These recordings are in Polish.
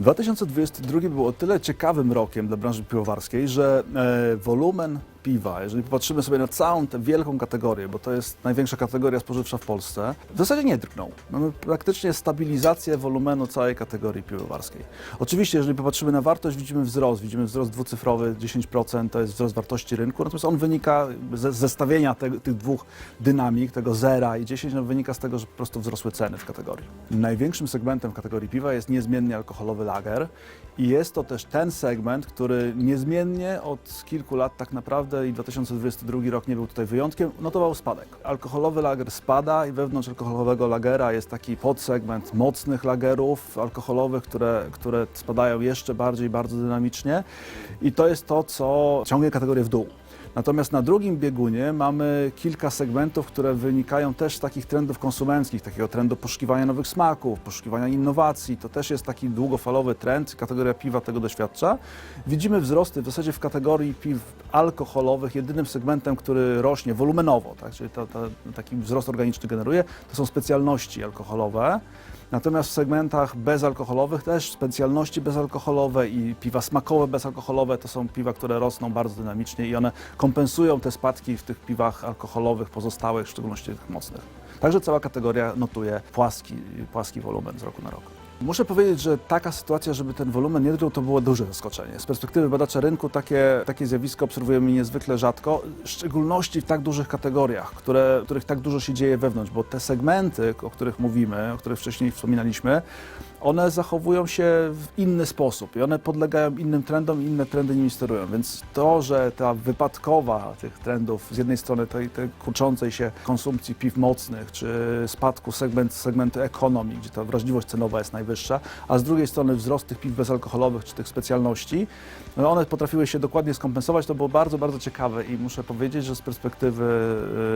2022 był o tyle ciekawym rokiem dla branży piwowarskiej, że e, wolumen piwa, jeżeli popatrzymy sobie na całą tę wielką kategorię, bo to jest największa kategoria spożywcza w Polsce, w zasadzie nie drgnął. Mamy praktycznie stabilizację wolumenu całej kategorii piwowarskiej. Oczywiście, jeżeli popatrzymy na wartość, widzimy wzrost, widzimy wzrost dwucyfrowy, 10% to jest wzrost wartości rynku, natomiast on wynika ze zestawienia te, tych dwóch dynamik, tego zera i 10, no, wynika z tego, że po prostu wzrosły ceny w kategorii. Największym segmentem w kategorii piwa jest niezmiennie alkoholowy lager i jest to też ten segment, który niezmiennie od kilku lat tak naprawdę i 2022 rok nie był tutaj wyjątkiem, notował spadek. Alkoholowy lager spada i wewnątrz alkoholowego lagera jest taki podsegment mocnych lagerów alkoholowych, które, które spadają jeszcze bardziej, bardzo dynamicznie i to jest to, co ciągnie kategorię w dół. Natomiast na drugim biegunie mamy kilka segmentów, które wynikają też z takich trendów konsumenckich, takiego trendu poszukiwania nowych smaków, poszukiwania innowacji. To też jest taki długofalowy trend, kategoria piwa tego doświadcza. Widzimy wzrosty w zasadzie w kategorii piw alkoholowych. Jedynym segmentem, który rośnie wolumenowo, tak, czyli to, to, taki wzrost organiczny generuje, to są specjalności alkoholowe. Natomiast w segmentach bezalkoholowych też specjalności bezalkoholowe i piwa smakowe bezalkoholowe to są piwa, które rosną bardzo dynamicznie i one kompensują te spadki w tych piwach alkoholowych pozostałych, w szczególności tych mocnych. Także cała kategoria notuje płaski, płaski wolumen z roku na rok. Muszę powiedzieć, że taka sytuacja, żeby ten wolumen nie drgnął, to było duże zaskoczenie. Z perspektywy badacza rynku takie, takie zjawisko obserwujemy niezwykle rzadko, w szczególności w tak dużych kategoriach, które, których tak dużo się dzieje wewnątrz, bo te segmenty, o których mówimy, o których wcześniej wspominaliśmy, one zachowują się w inny sposób i one podlegają innym trendom inne trendy nimi sterują. Więc to, że ta wypadkowa tych trendów, z jednej strony tej, tej kurczącej się konsumpcji piw mocnych, czy spadku segment, segmentu ekonomii, gdzie ta wrażliwość cenowa jest najwyższa, a z drugiej strony wzrost tych piw bezalkoholowych, czy tych specjalności, no one potrafiły się dokładnie skompensować. To było bardzo, bardzo ciekawe i muszę powiedzieć, że z perspektywy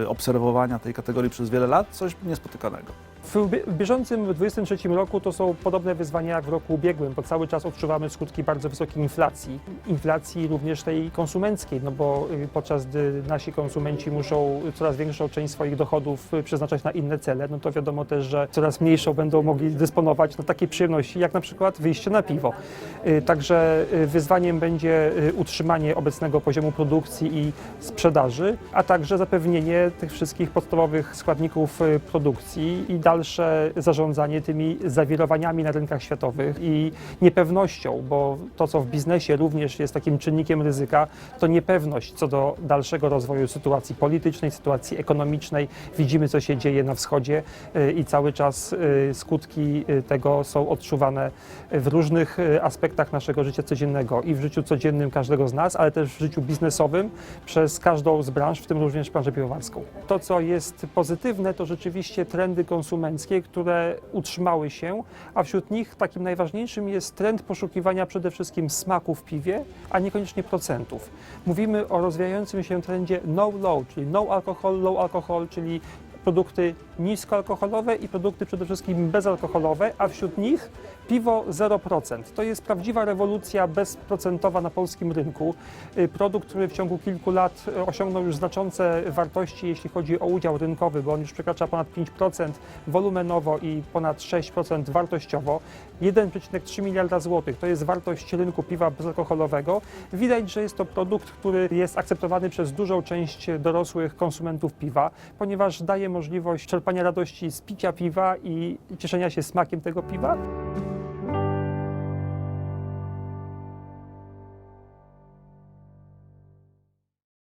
y, obserwowania tej kategorii przez wiele lat, coś niespotykanego. W bie- w bieżącym 2023 roku to są podobne wyzwania jak w roku ubiegłym, bo cały czas odczuwamy skutki bardzo wysokiej inflacji. Inflacji również tej konsumenckiej, no bo y, podczas gdy nasi konsumenci muszą coraz większą część swoich dochodów y, przeznaczać na inne cele, no to wiadomo też, że coraz mniejszą będą mogli dysponować na takie przyjemności jak na przykład wyjście na piwo. Y, Także wyzwaniem będzie utrzymanie obecnego poziomu produkcji i sprzedaży, a także zapewnienie tych wszystkich podstawowych składników produkcji i dalsze zarządzanie tymi zawirowaniami na rynkach światowych i niepewnością, bo to, co w biznesie również jest takim czynnikiem ryzyka, to niepewność co do dalszego rozwoju sytuacji politycznej, sytuacji ekonomicznej. Widzimy, co się dzieje na wschodzie y, i cały czas y, skutki y, tego są odczuwane w różnych aspektach naszego życia codziennego i w życiu codziennym każdego z nas, ale też w życiu biznesowym przez każdą z branż, w tym również branżę piwowarską. To, co jest pozytywne, to rzeczywiście trendy konsumenckie, które utrzymały się, a wśród nich takim najważniejszym jest trend poszukiwania przede wszystkim smaku w piwie, a niekoniecznie procentów. Mówimy o rozwijającym się trendzie no-low, czyli no alcohol, low alcohol, czyli produkty niskoalkoholowe i produkty przede wszystkim bezalkoholowe, a wśród nich piwo 0%. To jest prawdziwa rewolucja bezprocentowa na polskim rynku. Y, Produkt, który w ciągu kilku lat y, osiągnął już znaczące wartości, jeśli chodzi o udział rynkowy, bo on już przekracza ponad 5% wolumenowo i ponad 6% wartościowo. 1,3 miliarda złotych to jest wartość rynku piwa bezalkoholowego. Widać, że jest to produkt, który jest akceptowany przez dużą część dorosłych konsumentów piwa, ponieważ daje możliwość czerpania radości z picia piwa i cieszenia się smakiem tego piwa.